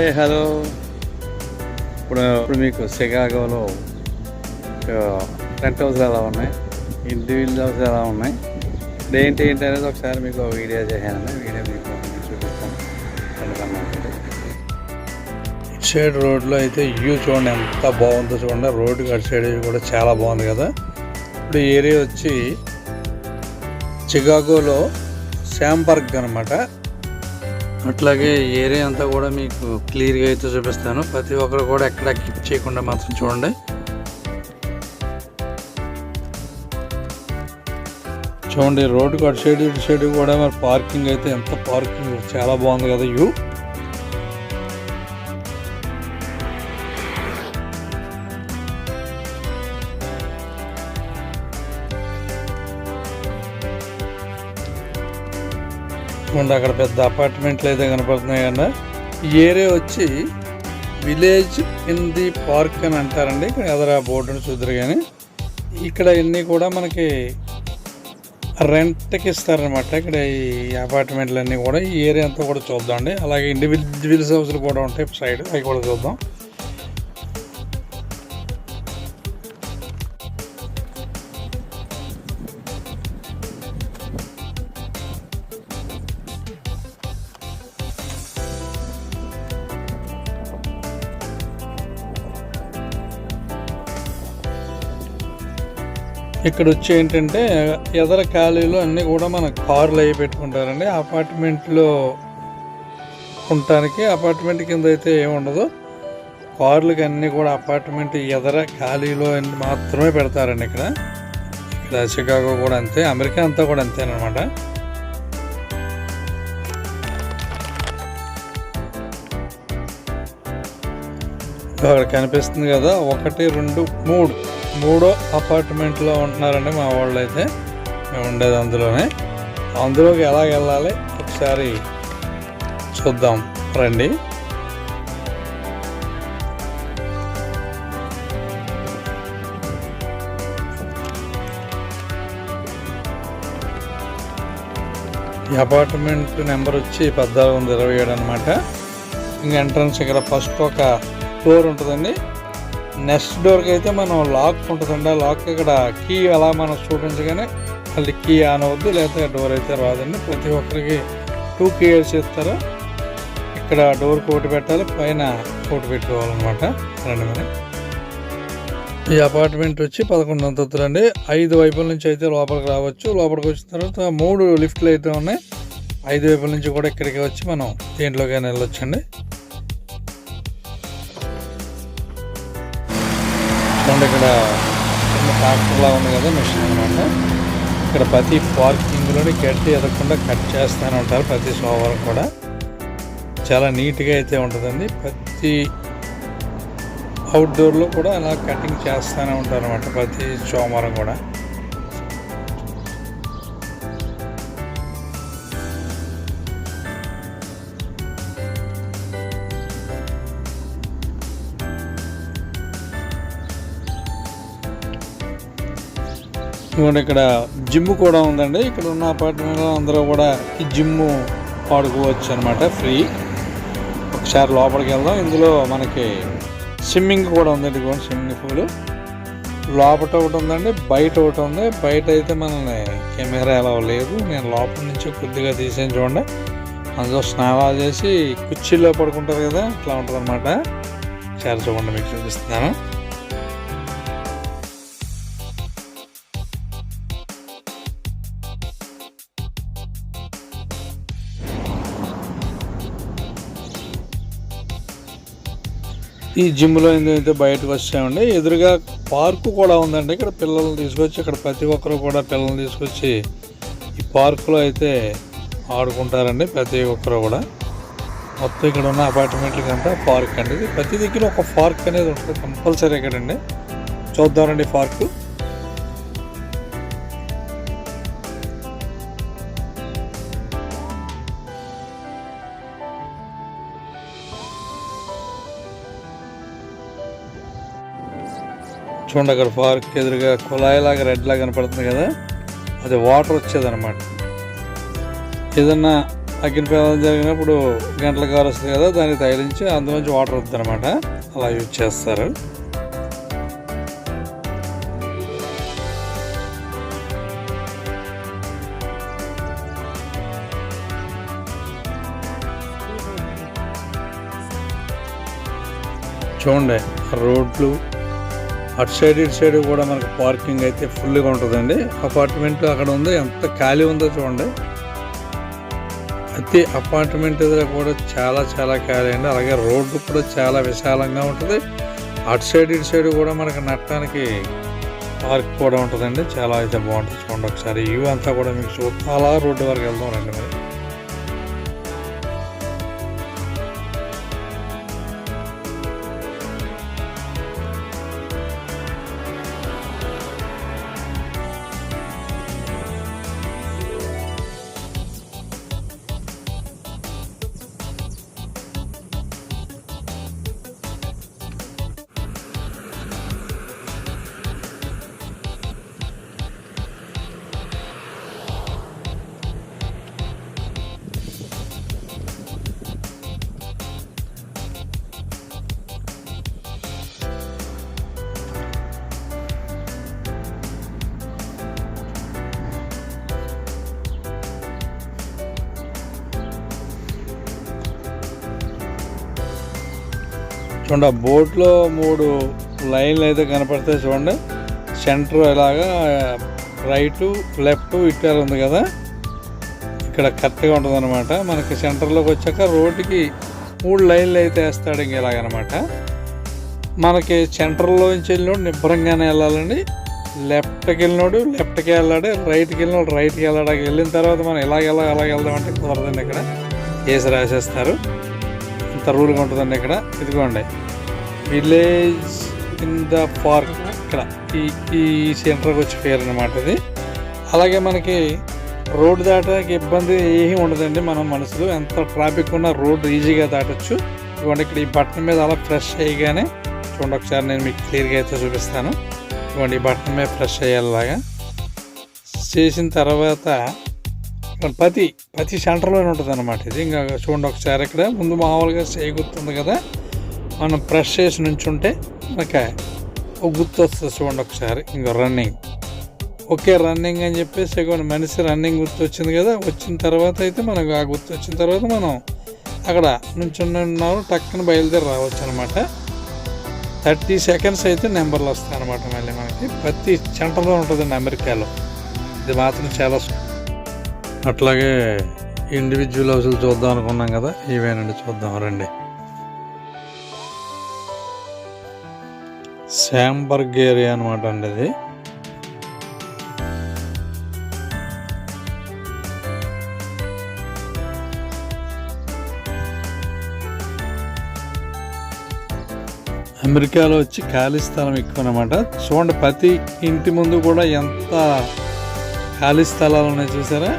Hi hello ఇప్పుడు ఇప్పుడు మీకు షికాగోలో టెంట్ హౌస్ ఎలా ఉన్నాయి? ఇండివిజువల్ హౌస్ ఎలా ఉన్నాయి? ఏంటి ఏంటి అనేది ఒకసారి మీకు వీడియో చేశానండి వీడియో మీకు చూపిస్తాను. ఇటు సైడ్ రోడ్లో అయితే వ్యూ చూడండి ఎంత బాగుందో చూడండి. రోడ్డు అటు సైడ్ కూడా చాలా బాగుంది కదా. ఇప్పుడు ఏరియా వచ్చి చికాగోలో శాంబర్గ్ అనమాట అట్లాగే ఏరియా అంతా కూడా మీకు క్లియర్గా అయితే చూపిస్తాను. ప్రతి ఒక్కరు కూడా ఎక్కడ కిప్ చేయకుండా మాత్రం చూడండి. చూడండి రోడ్డుకు అటు సైడ్ ఇటు సైడ్ కూడా మరి పార్కింగ్ అయితే ఎంత పార్కింగ్ చాలా బాగుంది కదా వ్యూ. చూడండి అక్కడ పెద్ద అపార్ట్మెంట్లు అయితే కనపడుతున్నాయి కదా. ఈ ఏరియా వచ్చి విలేజ్ ఇన్ ది పార్క్ అని అంటారండి. ఇక్కడ ఎదర బోర్డును చూద్దరు కానీ ఇక్కడ ఇన్ని కూడా మనకి రెంట్కి ఇస్తారనమాట ఇక్కడ ఈ అపార్ట్మెంట్లు అన్నీ కూడా. ఈ ఏరియా అంతా కూడా చూద్దాం అండి అలాగే ఇండివిజువల్స్ హౌస్లు కూడా ఉంటాయి. సైడ్ అవి కూడా చూద్దాం. ఇక్కడ వచ్చి ఏంటంటే ఎదర ఖాళీలో అన్నీ కూడా మన కార్లు అవి పెట్టుకుంటారండి. అపార్ట్మెంట్లో ఉండటానికి అపార్ట్మెంట్ కింద అయితే ఏమి ఉండదు. కార్లకి అన్నీ కూడా అపార్ట్మెంట్ ఎదర ఖాళీలో అన్ని మాత్రమే పెడతారండి ఇక్కడ. ఇక్కడ చికాగో కూడా అంతే అమెరికా అంతా కూడా అంతేనమాట. అక్కడ కనిపిస్తుంది కదా ఒకటి రెండు మూడు. మూడో అపార్ట్మెంట్లో ఉంటున్నారండి మా వాళ్ళు అయితే మేము ఉండేది అందులోనే. అందులోకి ఎలా వెళ్ళాలి? ఒకసారి చూద్దాం. రండి. ఈ అపార్ట్మెంట్ నెంబర్ వచ్చి పద్నాలుగు వందల ఇరవై ఏడు అనమాట ఇంకా ఎంట్రన్స్ ఇక్కడ ఫస్ట్ ఒక ఫ్లోర్ ఉంటుందండి. నెక్స్ట్ డోర్కి అయితే మనం లాక్ ఉంటుందండి. ఆ లాక్ ఇక్కడ కీ అలా మనం చూపించగానే మళ్ళీ కీ ఆన్ అవుద్ది లేకపోతే డోర్ అయితే రాదండి. ప్రతి ఒక్కరికి టూ కీయర్స్ ఇస్తారు ఇక్కడ డోర్ కోటి పెట్టాలి పైన కోటి పెట్టుకోవాలన్నమాట. రండి మరి. ఈ అపార్ట్మెంట్ వచ్చి పదకొండు అంతస్తులు అండి. ఐదు వైపుల నుంచి అయితే లోపలికి రావచ్చు. లోపలికి వచ్చిన తర్వాత మూడు లిఫ్ట్లు అయితే ఉన్నాయి. ఐదు వైపుల నుంచి కూడా ఇక్కడికి వచ్చి మనం దీంట్లోకి వెళ్ళొచ్చండి. చూడండి ఇక్కడ ట్రాక్టర్లా ట్రాక్టర్ లా ఉంది కదా మిషన్ అనమాట ఇక్కడ ప్రతి పార్కింగ్లోని గడ్డి ఎదగకుండా కట్ చేస్తూనే ఉంటారు ప్రతి సోమవారం కూడా. చాలా నీట్గా అయితే ఉంటుందండి. ప్రతి అవుట్డోర్లో కూడా అలా కటింగ్ చేస్తూనే ఉంటారు అనమాట ప్రతి సోమవారం కూడా. ఇదిగోండి ఇక్కడ జిమ్ కూడా ఉందండి. ఇక్కడ ఉన్న అపార్ట్మెంట్లో అందరూ కూడా ఈ జిమ్ వాడుకోవచ్చు అనమాట ఫ్రీ ఒకసారి లోపలికి వెళ్దాం. ఇందులో మనకి స్విమ్మింగ్ కూడా ఉందండి ఇదిగోండి స్విమ్మింగ్ పూల్ లోపల ఒకటి ఉందండి బయట ఒకటి ఉంది. బయట అయితే మనల్ని కెమెరా ఎలా లేదు. నేను లోపల నుంచి కొద్దిగా తీసాను చూడండి. అందులో స్నానాలు చేసి కుర్చీలో పడుకుంటారు కదా ఇట్లా ఉంటుంది అనమాట ఒకసారి చూడండి మీకు చూపిస్తున్నాను. ఈ జిమ్లో అయితే బయటకు వచ్చామండి ఎదురుగా పార్కు కూడా ఉందండి. ఇక్కడ పిల్లల్ని తీసుకొచ్చి ఇక్కడ ప్రతి ఒక్కరు కూడా పిల్లల్ని తీసుకొచ్చి ఈ పార్కులో అయితే ఆడుకుంటారండి ప్రతి ఒక్కరు కూడా. మొత్తం ఇక్కడ ఉన్న అపార్ట్మెంట్లకి కంటే పార్క్ అండి. ఇది ప్రతి దగ్గర ఒక పార్క్ అనేది ఉంటుంది కంపల్సరీ ఇక్కడండి. చూద్దామండి పార్కు. చూడండి అక్కడ పార్క్ ఎదురుగా కుళాయి లాగా రెడ్ లాగా కనపడుతుంది కదా? అది వాటర్ వచ్చేదన్నమాట. ఏదన్నా అగ్ని ప్రమాదం జరిగినప్పుడు గంటల కారు వస్తుంది కదా దాన్ని తగిలించి అందులోంచి వాటర్ వస్తుంది అనమాట అలా యూజ్ చేస్తారు. చూడండి రోడ్లు అటు సైడ్ ఇటు సైడ్ కూడా మనకు పార్కింగ్ అయితే ఫుల్గా ఉంటుందండి. అపార్ట్మెంట్ అక్కడ ఉంది. ఎంత ఖాళీ ఉందో చూడండి. ప్రతి అపార్ట్మెంట్ ఎదురు కూడా చాలా చాలా ఖాళీ అండి. అలాగే రోడ్డు కూడా చాలా విశాలంగా ఉంటుంది. అటు సైడ్ ఇటు సైడ్ కూడా మనకి నట్టడానికి పార్క్ కూడా ఉంటుందండి. చాలా అయితే బాగుంటుంది. చూడండి ఒకసారి. ఇవి అంతా కూడా మీకు చూద్దాం. అలా రోడ్డు వరకు వెళ్దాం రండి మరి. చూడండి ఆ బోట్లో మూడు లైన్లు అయితే కనపడతాయి చూడండి. సెంటర్ ఇలాగా రైటు లెఫ్ట్ ఇట్లా ఉంది కదా. ఇక్కడ కరెక్ట్గా ఉంటుంది అనమాట మనకి సెంటర్లోకి వచ్చాక రోడ్డుకి మూడు లైన్లు అయితే వేస్తాడు ఇంక ఇలాగనమాట. మనకి సెంటర్లో నుంచి వెళ్ళినోడు నిబ్బరంగానే వెళ్ళాలండి. లెఫ్ట్కి వెళ్ళినోడు లెఫ్ట్కి వెళ్ళాడు రైట్కి వెళ్ళినోడు రైట్కి వెళ్ళాడు. వెళ్ళిన తర్వాత మనం ఇలాగ అలాగ వెళ్దామంటే కుదరదండి ఇక్కడ. వేసి రాసేస్తారు. ఎంత రూల్గా ఉంటుందండి ఇక్కడ? ఇదిగోండి. Village in the park. ఇక్కడ. ఈ ఈ సెంటర్కి వచ్చి పేరు అనమాట ఇది. అలాగే మనకి రోడ్డు దాటడానికి ఇబ్బంది ఏమీ ఉండదండి మనం మనసులో. ఎంత ట్రాఫిక్ ఉన్నా రోడ్డు ఈజీగా దాటొచ్చు. ఇదిగోండి ఇక్కడ ఈ బటన్ మీద అలా ఫ్రెష్ అయ్యగానే చూడండి ఒకసారి నేను మీకు క్లియర్గా అయితే చూపిస్తాను. ఇదిగోండి ఈ బటన్ మీద ఫ్రెష్ అయ్యేలాగా. చేసిన తర్వాత పతి పతి సెంటర్లోనే ఉంటుంది అనమాట ఇది. ఇంకా చూడండి ఒకసారి ఇక్కడ. ముందు మామూలుగా చేయి గుర్తుంది కదా? మనం ప్రెస్ చేసి నుంచుంటే మనకి ఒక గుర్తు వస్తుంది చూడండి ఒకసారి ఇంకా రన్నింగ్ ఓకే రన్నింగ్ అని చెప్పేసి ఇగోండి మనిషి రన్నింగ్ గుర్తు వచ్చింది కదా? వచ్చిన తర్వాత అయితే మనకు ఆ గుర్తు వచ్చిన తర్వాత మనం అక్కడ నుంచున్నాం టక్కన బయలుదేరి రావచ్చు అనమాట థర్టీ సెకండ్స్ అయితే నెంబర్లు వస్తాయి అనమాట మళ్ళీ మనకి. ప్రతి సెంటర్లో ఉంటుందండి అమెరికాలో. ఇది మాత్రం చాలా అట్లాగే ఇండివిజువల్ హౌసులు చూద్దాం అనుకున్నాం కదా ఇవేనండి చూద్దాం రండి. శాంబర్గ్ ఏరియా అనమాట అండి ఇది. అమెరికాలో వచ్చి ఖాళీ స్థలం ఎక్కువ అనమాట చూడండి ప్రతి ఇంటి ముందు కూడా ఎంత ఖాళీ స్థలాలు ఉన్నాయి చూసారా?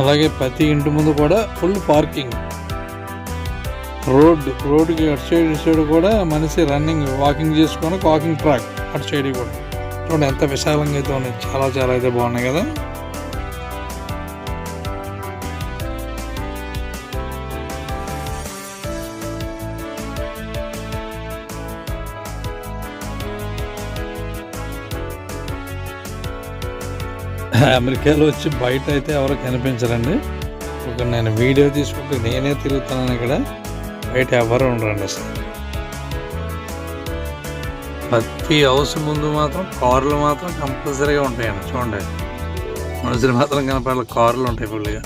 అలాగే ప్రతి ఇంటి ముందు కూడా ఫుల్ పార్కింగ్ రోడ్ రోడ్డుకి అటు సైడ్ ఇటు సైడ్ కూడా మనిషి రన్నింగ్ వాకింగ్ చేసుకొని వాకింగ్ ట్రాక్ అటు సైడ్ కూడా. చూడండి ఎంత విశాలంగా అయితే ఉన్నాయి. చాలా చాలా అయితే బాగున్నాయి కదా. అమెరికాలో వచ్చి బయట అయితే ఎవరు కనిపించరండి. ఒక నేను వీడియో తీసుకుంటే నేనే తిరుగుతున్నాను ఇక్కడ. బయట ఎవరు ఉండరండి అసలు. ప్రతి హౌస్ ముందు మాత్రం కార్లు మాత్రం కంపల్సరీగా ఉంటాయండి. చూడండి. మనుషులు మాత్రం కనపడాలి కార్లు ఉంటాయి ఫుల్గా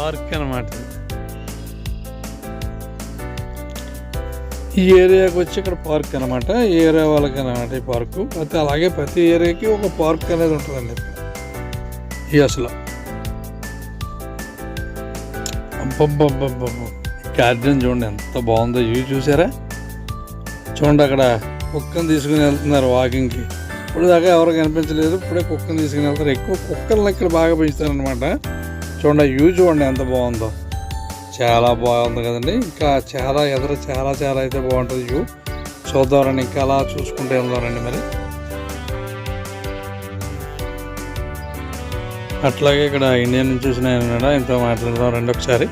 పార్క్ అనమాట ఈ ఏరియాకి వచ్చి ఇక్కడ పార్క్ అనమాట ఈ ఏరియా వాళ్ళకి అనమాట ఈ పార్కు. అయితే అలాగే ప్రతి ఏరియాకి ఒక పార్క్ అనేది ఉంటుందండి. ఈ అసలు. అబ్బబ్బబ్బబ్బబ్బ. గార్డెన్ చూడండి ఎంత బాగుందో. ఇవి చూసారా? చూడండి అక్కడ కుక్కను తీసుకుని వెళ్తున్నారు వాకింగ్కి. ఇప్పుడు దాకా ఎవరు కనిపించలేదు. ఇప్పుడే కుక్కను తీసుకుని వెళ్తారు. ఎక్కువ కుక్కలను ఇక్కడ బాగా పెంచుతారనమాట చూడండి వ్యూ చూడండి ఎంత బాగుందో. చాలా బాగుంది కదండి. ఇంకా చాలా ఎదురు చాలా చాలా అయితే బాగుంటుంది వ్యూ చూద్దామండి ఇంకా అలా చూసుకుంటూ వెళ్దామండి మరి. అట్లాగే ఇక్కడ ఇండియా నుంచి చూసిన ఇంత మాట్లాడదాం రండి ఒకసారి.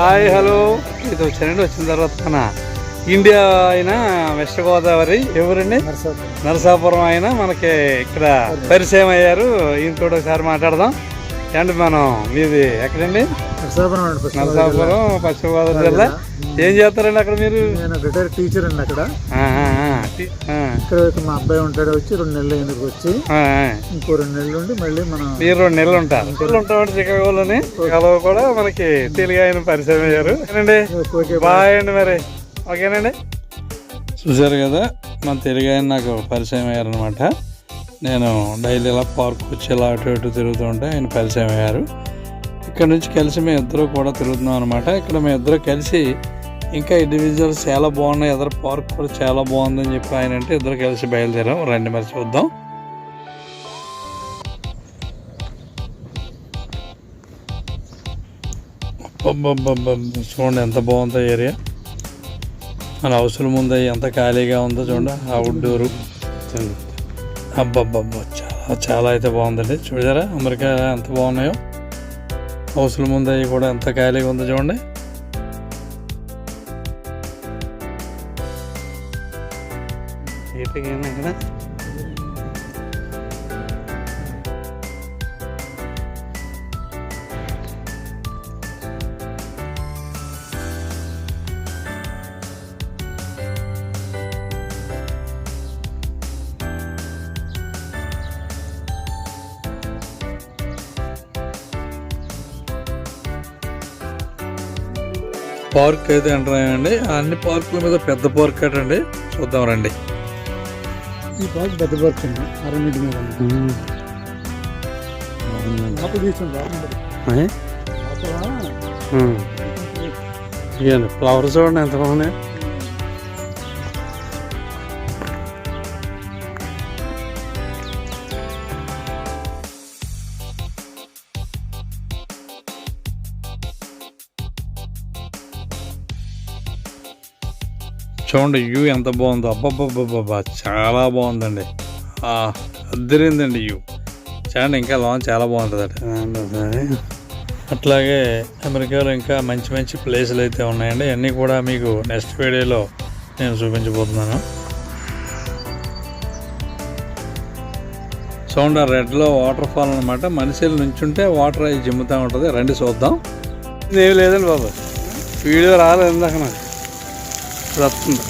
Hi hello. ఇది వచ్చానండి వచ్చిన తర్వాత మన ఇండియా అయినా వెస్ట్ గోదావరి ఎవరండి? నరసాపురం. ఆయన మనకి ఇక్కడ పరిచయం అయ్యారు. ఈయన కూడా ఒకసారి మాట్లాడదాం. ఏంటి మనం? మీది ఎక్కడండి? నరసాపురం పశ్చిమ గోదావరి జిల్లా. ఏం చేస్తారండి అక్కడ మీరు? నేను రిటైర్ టీచర్ అండి అక్కడ. ఆ, ఆ, ఆ, టి- ఆ, ఇక్కడ మా అబ్బాయి ఉంటాడు వచ్చి రెండు నెలలు ఎందుకు వచ్చి. ఇంకో రెండు నెలలు ఉండి మళ్ళీ మనం మీరు రెండు నెలలు ఉంటారు. నెలలు ఉంటామండి చికాగోలోని చికాగో కూడా మనకి తెలుగు ఆయన పరిచయం అయ్యారు. Okay bye. అండి మరి. ఓకేనండి? చూసారు కదా మన తెలుగు ఆయన నాకు పరిచయం అయ్యారనమాట నేను డైలీ ఇలా పార్క్ వచ్చి ఇలా అటు ఇటు తిరుగుతూ ఉంటే ఆయన పరిచయం అయ్యారు ఇక్కడ నుంచి కలిసి మేము ఇద్దరు కూడా తిరుగుతున్నాం అనమాట ఇక్కడ మేము ఇద్దరు కలిసి ఇంకా ఇండివిజువల్స్ చాలా బాగున్నాయి. ఎదరు పార్క్ కూడా చాలా బాగుందని చెప్పి ఆయన అంటే ఇద్దరు కలిసి బయలుదేరాం. రండి మరి చూద్దాం. చూడండి ఎంత బాగుందో ఏరియా. మన అవసరం ముందు ఎంత ఖాళీగా ఉందో చూడండి. అవుట్డోరు అబ్బబ్బబ్బా చాలా చాలా అయితే బాగుందండి. చూడారా అమెరికా ఎంత బాగున్నాయో. హౌస్ల ముందు అవి కూడా ఎంత ఖాళీగా ఉందో చూడండి. పార్క్ అయితే ఎంటర్ అయ్యండి అన్ని పార్కుల మీద పెద్ద పార్క్ అండి చూద్దాం రండి. ఈ పార్క్ పెద్ద పార్క్ అండి. అరమిటి మీద. ఫ్లవర్స్ చూడండి ఎంత బాగున్నాయి. చూడండి వ్యూ ఎంత బాగుందో. అబ్బబ్బబ్బబ్బా చాలా బాగుందండి. అద్దరిందండి వ్యూ చూడండి ఇంకా లాంచ్ చాలా బాగుంటుంది అట్లాగే అమెరికాలో ఇంకా మంచి మంచి ప్లేసులు అయితే ఉన్నాయండి. అన్నీ కూడా మీకు నెక్స్ట్ వీడియోలో నేను చూపించబోతున్నాను. సౌండ్ రెడ్లో వాటర్ ఫాల్ అనమాట మనుషులు నుంచుంటే వాటర్ అవి జిమ్ముతూ ఉంటుంది. రండి చూద్దాం. ఏం లేదండి బాబు. వీడియో రాలేదు ఇందాక నాకు. ఇది వస్తుంది.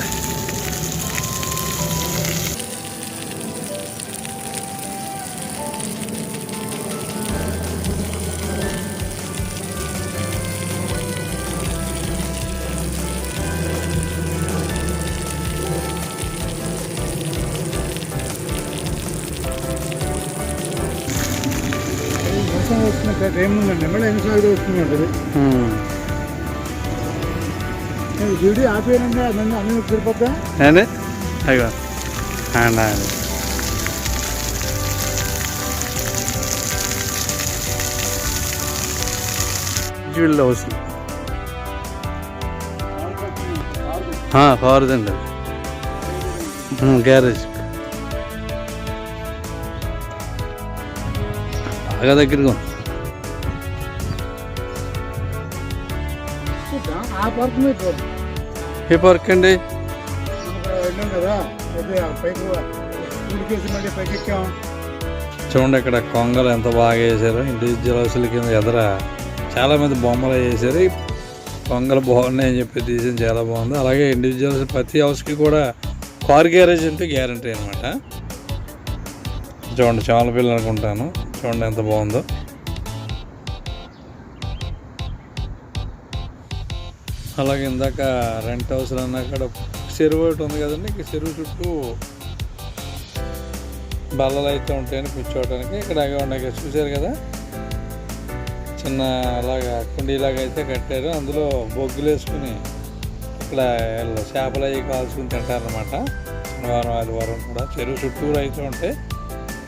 వర్షం వస్తున్న టైం ఉందండి మళ్ళీ ఎన్నిసార్లు వస్తుంది ఉంటుంది వీడియో ఆపేయాలంటే అన్నీ అన్ని అయ్యో. అండి జ్యువెల్ హౌస్ అది గ్యారేజ్. బాగా దగ్గరగా ఉంది. ఆ పార్క్ మీద. ఏ పార్క్ అండి. చూడండి ఇక్కడ కొంగలు ఎంత బాగా వేసారు ఇండివిజువల్ కింద ఎదర చాలా మంది బొమ్మలు వేసారు కొంగలు బాగున్నాయి అని చెప్పి తీసిన చాలా బాగుంది. అలాగే ఇండివిజువల్స్ ప్రతి హౌస్కి కూడా కార్ గ్యారేజ్ అంటే గ్యారంటీ అనమాట చూడండి చాలా పిల్లలు అనుకుంటాను చూడండి ఎంత బాగుందో. అలాగే ఇందాక రెంట్ హౌస్లో అన్న అక్కడ చెరువు ఒకటి ఉంది కదండి చెరువు చుట్టూ బల్లలు అయితే ఉంటాయని కూర్చోవడానికి ఇక్కడ అవి ఉన్నాయి కదా, చూశారు కదా? చిన్న అలాగా కుండీలాగా అయితే కట్టారు. అందులో బొగ్గులు వేసుకుని ఇక్కడ చేపలు అవి కాల్చుకుని తింటారనమాట శనివారం ఆదివారం కూడా చెరువు చుట్టూరు అయితే ఉంటే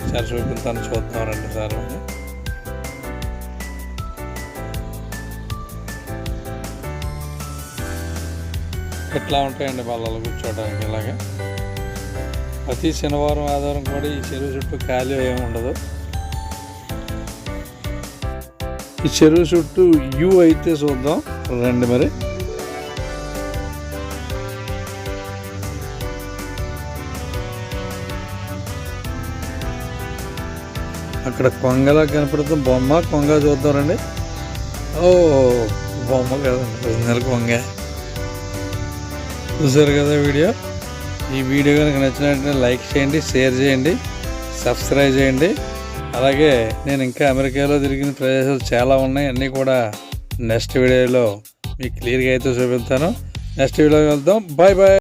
సరే చూపిస్తాను చూద్దాం రెండు సార్లు ఇట్లా ఉంటాయండి బల్లలు కూర్చోవడానికి ఇలాగే? ప్రతి శనివారం ఆదివారం కూడా ఈ చెరువు చుట్టూ ఖాళీ ఏమి ఉండదు. ఈ చెరువు చుట్టూ యూ అయితే చూద్దాం. రండి మరి. అక్కడ కొంగలా కనపడుతుంది. బొమ్మ కొంగ చూద్దాం రండి. ఓ బొమ్మ కదండి. నెల కొంగ. చూసారు కదా వీడియో? ఈ వీడియో కనుక నచ్చినట్టు లైక్ చేయండి షేర్ చేయండి సబ్స్క్రైబ్ చేయండి. అలాగే నేను ఇంకా అమెరికాలో తిరిగిన ప్రదేశాలు చాలా ఉన్నాయి. అన్నీ కూడా నెక్స్ట్ వీడియోలో మీకు క్లియర్గా అయితే చూపిస్తాను. నెక్స్ట్ వీడియోకి వెళ్దాం బాయ్ బాయ్.